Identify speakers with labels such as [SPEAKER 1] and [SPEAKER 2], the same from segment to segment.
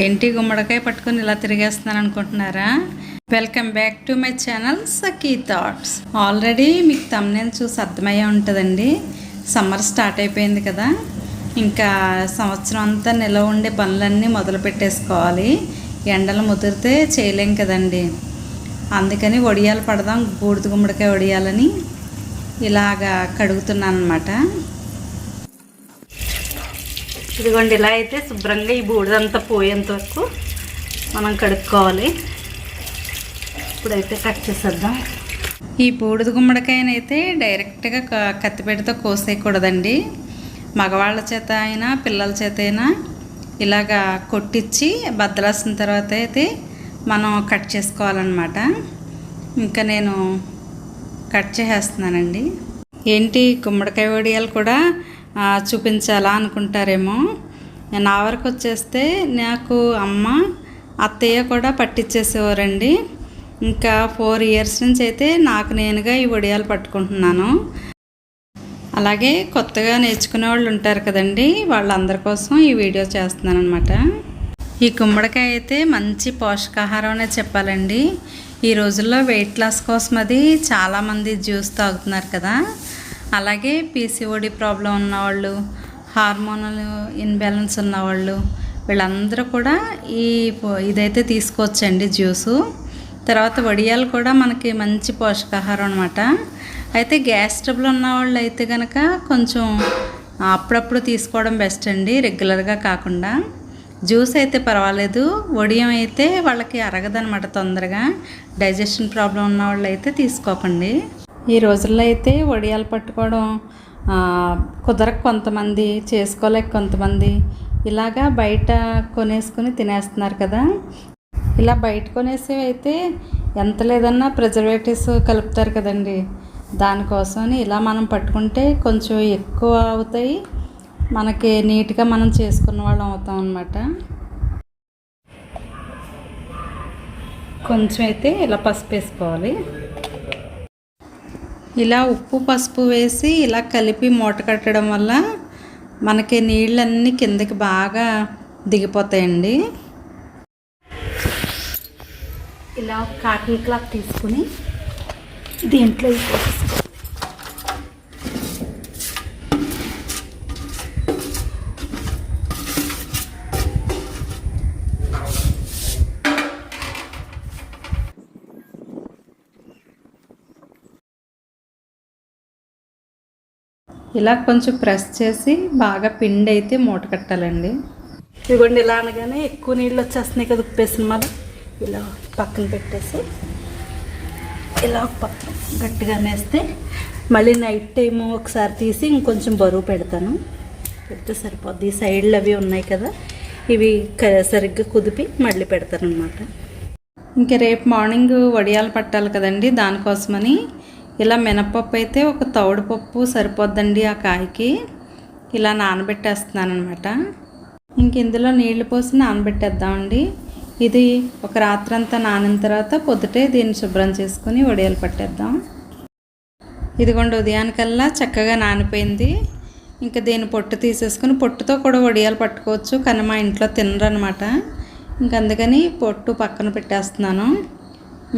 [SPEAKER 1] ఏంటి గుమ్మడికాయ పట్టుకొని ఇలా తిరిగేస్తున్నాను అనుకుంటున్నారా? Welcome back to my channel Sakhi thoughts already మీకు తమ్నేల్ చూసి అర్థమయ్యే ఉంటుందండి. సమ్మర్ స్టార్ట్ అయిపోయింది కదా. ఇంకా సంవత్సరం అంతా నిలవ ఉండే పనులన్నీ మొదలు పెట్టేసుకోవాలి. ఎండలు ముదిరితే చేయలేం కదండి. అందుకని వడియాలు పడదాం బూడిద గుమ్మడికాయ వడియాలని ఇలాగా కడుగుతున్నాను అనమాట ఇదిగోండి ఇలా అయితే శుభ్రంగా ఈ బూడిదంతా పోయేంత వరకు మనం కడుక్కోవాలి. ఇప్పుడైతే కట్ చేసేద్దాం. ఈ బూడిద గుమ్మడికాయనైతే డైరెక్ట్గా క- కోసేయకూడదండి. మగవాళ్ళ చేత అయినా పిల్లల చేత అయినా ఇలాగా కొట్టించి బద్దలాసిన తర్వాత అయితే మనం కట్ చేసుకోవాలన్నమాట. ఇంకా నేను కట్ చేసేస్తున్నానండి. ఏంటి గుమ్మడికాయ వడియాలు కూడా చూపించాలా అనుకుంటారేమో. నా వరకు వచ్చేస్తే నాకు అమ్మ అత్తయ్య కూడా పట్టించేసేవారండి ఇంకా ఫోర్ ఇయర్స్ నుంచి అయితే నాకు నేనుగా ఈ వడియాలు పట్టుకుంటున్నాను. అలాగే కొత్తగా నేర్చుకునే వాళ్ళు ఉంటారు కదండి వాళ్ళందరి కోసం ఈ వీడియో చేస్తున్నాను అనమాట ఈ గుమ్మడికాయ అయితే మంచి పోషకాహారం అనే చెప్పాలండి. ఈ రోజుల్లో వెయిట్ లాస్ కోసం అది చాలామంది జ్యూస్ తాగుతున్నారు కదా. అలాగే పీసీఓడి ప్రాబ్లం ఉన్నవాళ్ళు హార్మోనల్ ఇన్బ్యాలెన్స్ ఉన్నవాళ్ళు వీళ్ళందరూ కూడా ఈ ఇదైతే తీసుకోవచ్చండి జ్యూసు. తర్వాత వడియాలు కూడా మనకి మంచి పోషకాహారం అనమాట అయితే గ్యాస్ ట్రబుల్ ఉన్న వాళ్ళు అయితే కనుక కొంచెం అప్పుడప్పుడు తీసుకోవడం బెస్ట్ అండి రెగ్యులర్గా కాకుండా. జ్యూస్ అయితే పర్వాలేదు వడియం అయితే వాళ్ళకి అరగదనమాట తొందరగా. డైజెషన్ ప్రాబ్లం ఉన్న వాళ్ళు అయితే తీసుకోకండి. ఈ రోజుల్లో అయితే వడియాలు పట్టుకోవడం కుదరక కొంతమంది చేసుకోలేక కొంతమంది ఇలాగా బయట కొనేసుకుని తినేస్తున్నారు కదా. ఇలా బయట కొనేసేవి అయితే ఎంత లేదన్నా ప్రిజర్వేటివ్స్ కలుపుతారు కదండి. దానికోసమని ఇలా మనం పట్టుకుంటే కొంచెం ఎక్కువ అవుతాయి. మనకి నీట్గా మనం చేసుకున్న వాళ్ళం అవుతాం అనమాట కొంచెం అయితే ఇలా పసుపు వేసుకోవాలి. ఇలా ఉప్పు పసుపు వేసి ఇలా కలిపి మూట కట్టడం వల్ల మనకి నీళ్ళన్నీ కిందకి బాగా దిగిపోతాయండి. ఇలా కాటన్ క్లాత్ తీసుకుని దీంట్లో ఇలా కొంచెం ప్రెస్ చేసి బాగా పిండి అయితే మూట కట్టాలండి. ఇదిగోండి ఇలా అనగానే ఎక్కువ నీళ్ళు వచ్చేస్తున్నాయి కదా ఉప్పేసిన మళ్ళీ. ఇలా పక్కన పెట్టేసి ఇలా పక్కన గట్టిగా నేస్తే మళ్ళీ నైట్ టైము ఒకసారి తీసి ఇంకొంచెం బరువు పెడతాను. పెడితే సరిపోద్ది. ఈ సైడ్లు అవి ఉన్నాయి కదా ఇవి సరిగ్గా కుదిపి మళ్ళీ పెడతాను అనమాట ఇంకా రేపు మార్నింగ్ వడియాలు పట్టాలి కదండి దానికోసమని ఇలా మినపప్పు అయితే ఒక తవుడుపప్పు సరిపోద్దండి ఆ కాయకి. ఇలా నానబెట్టేస్తున్నాను అనమాట ఇంక ఇందులో నీళ్ళు పోసి నానబెట్టేద్దామండి. ఇది ఒక రాత్రంతా నానిన తర్వాత పొద్దుటే దీన్ని శుభ్రం చేసుకుని వడియాలు పట్టేద్దాం. ఇదిగోండి ఉదయానికల్లా చక్కగా నానిపోయింది. ఇంకా దీన్ని పొట్టు తీసేసుకుని పొట్టుతో కూడా వడియాలు పట్టుకోవచ్చు కానీ మా ఇంట్లో తినరు అనమాట ఇంక అందుకని పొట్టు పక్కన పెట్టేస్తున్నాను.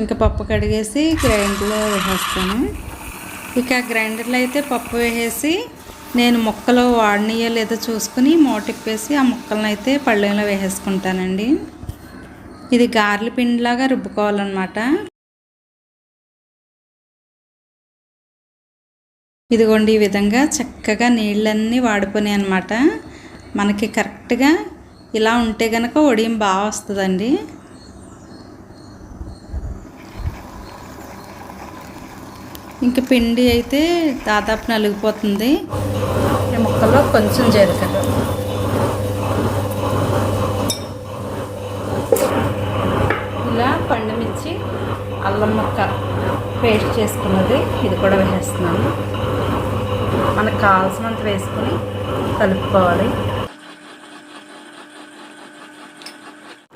[SPEAKER 1] ఇంకా పప్పు కడిగేసి గ్రైండర్లో వేసేస్తాను. ఇక గ్రైండర్లో అయితే పప్పు వేసేసి నేను ముక్కలు వాడినయో లేదో చూసుకుని మూటిప్పేసి ఆ ముక్కలను అయితే పళ్ళెంలో వేసేసుకుంటానండి. ఇది గార్ల పిండిలాగా రుబ్బుకోవాలన్నమాట. ఇదిగోండి ఈ విధంగా చక్కగా నీళ్ళన్నీ వాడిపోయినాయి అనమాట మనకి కరెక్ట్గా ఇలా ఉంటే కనుక ఒడియం బాగా వస్తుందండి. ఇంక పిండి అయితే దాదాపు నలిగిపోతుంది. ఈ ముక్కల్లో కొంచెం జీలకర్ర. ఇలా పండుమిర్చి అల్లం ముక్క పేస్ట్ చేసుకున్నది ఇది కూడా వేసేస్తున్నాను. మనకు కావాల్సినంత వేసుకుని కలుపుకోవాలి.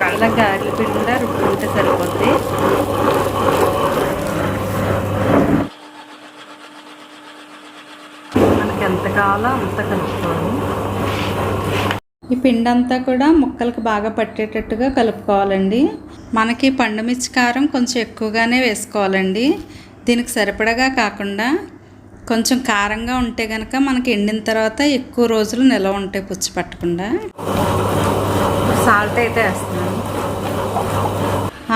[SPEAKER 1] కళ్ళ గారెల పిండి రుబ్బుకుంటే సరిపోద్ది మనకి ఎంత కావాలో అంత కలుపుకోవాలి ఈ పిండి అంతా కూడా ముక్కలకు బాగా పట్టేటట్టుగా కలుపుకోవాలండి. మనకి పండు మిర్చి కారం కొంచెం ఎక్కువగానే వేసుకోవాలండి. దీనికి సరిపడగా కాకుండా కొంచెం కారంగా ఉంటే కనుక మనకి ఎండిన తర్వాత ఎక్కువ రోజులు నిల్వ ఉంటాయి పుచ్చి పట్టకుండా. సాల్ట్ అయితే వేస్తున్నాను.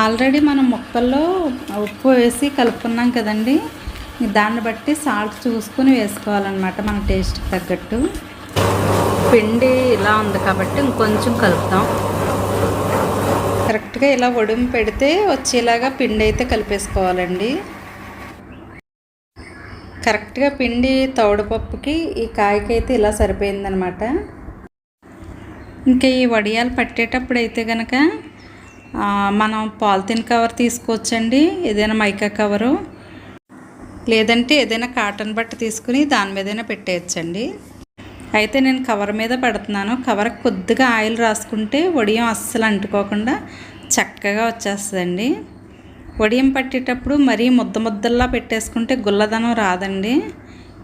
[SPEAKER 1] ఆల్రెడీ మనం ముక్కల్లో ఉప్పు వేసి కలుపుకున్నాం కదండి. దాన్ని బట్టి సాల్ట్ చూసుకుని వేసుకోవాలన్నమాట మన టేస్ట్కి తగ్గట్టు. పిండి ఇలా ఉంది కాబట్టి ఇంకొంచెం కలుపుతాం. కరెక్ట్గా ఇలా ఒడిమి పెడితే వచ్చేలాగా పిండి అయితే కలిపేసుకోవాలండి. కరెక్ట్గా పిండి తౌడపప్పుకి ఈ కాయకైతే ఇలా సరిపోయిందనమాట ఇంకా ఈ వడియాలు పట్టేటప్పుడు అయితే కనుక మనం పాలిథిన్ కవర్ తీసుకోవచ్చండి. ఏదైనా మైకా కవరు. లేదంటే ఏదైనా కాటన్ బట్ట తీసుకుని దాని మీదైనా పెట్టేయచ్చండి. అయితే నేను కవర్ మీద పెడుతున్నాను. కవర్ కొద్దిగా ఆయిల్ రాసుకుంటే వడియం అస్సలు అంటుకోకుండా చక్కగా వచ్చేస్తుందండి. వడియం పట్టేటప్పుడు మరీ ముద్ద ముద్దల్లా పెట్టేసుకుంటే గుల్లదనం రాదండి.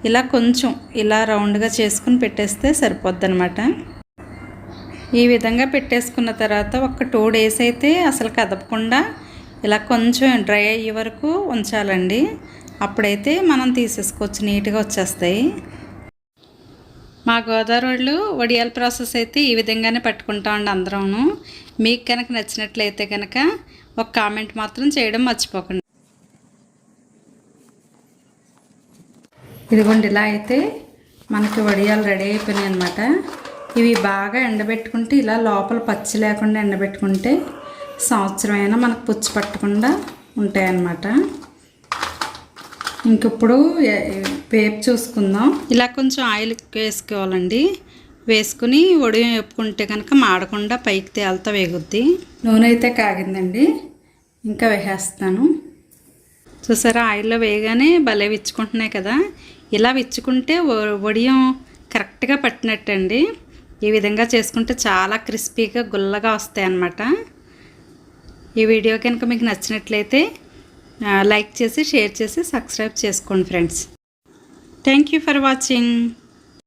[SPEAKER 1] ఇలా కొంచెం ఇలా రౌండ్గా చేసుకుని పెట్టేస్తే సరిపోద్దనమాట ఈ విధంగా పెట్టేసుకున్న తర్వాత ఒక టూ డేస్ అయితే అసలు కదపకుండా ఇలా కొంచెం డ్రై అయ్యే వరకు ఉంచాలండి. అప్పుడైతే మనం తీసేసుకోవచ్చు నీట్గా వచ్చేస్తాయి. మా గోదావరిలో వడియాల ప్రాసెస్ అయితే ఈ విధంగానే పట్టుకుంటామండి అందరం మీకు కనుక నచ్చినట్లయితే కనుక ఒక కామెంట్ మాత్రం చేయడం మర్చిపోకండి. ఇదిగోండి ఇలా అయితే మనకి వడియాలు రెడీ అయిపోయినాయి అనమాట ఇవి బాగా ఎండబెట్టుకుంటే ఇలా లోపల పచ్చి లేకుండా ఎండబెట్టుకుంటే సంవత్సరమైనా మనకు పుచ్చి పట్టకుండా ఉంటాయన్నమాట. ఇంకప్పుడు వేపు చూసుకుందాం. ఇలా కొంచెం ఆయిల్ వేసుకోవాలండి. వేసుకుని ఒడియం వేపుకుంటే కనుక మాడకుండా పైకి తేలతో వేగుద్ది. నూనె అయితే కాగిందండి. ఇంకా వేసేస్తాను. చూసారా ఆయిల్లో వేయగానే భలే విచ్చుకుంటున్నాయి కదా. ఇలా విచ్చుకుంటే వడియం కరెక్ట్గా పట్టినట్టండి. ఈ విధంగా చేసుకుంటే చాలా క్రిస్పీగా గుల్లగా వస్తాయి అన్నమాట ఈ వీడియో కనుక మీకు నచ్చినట్లయితే లైక్ చేసి షేర్ చేసి సబ్స్క్రైబ్ చేసుకోండి friends. Thank you for watching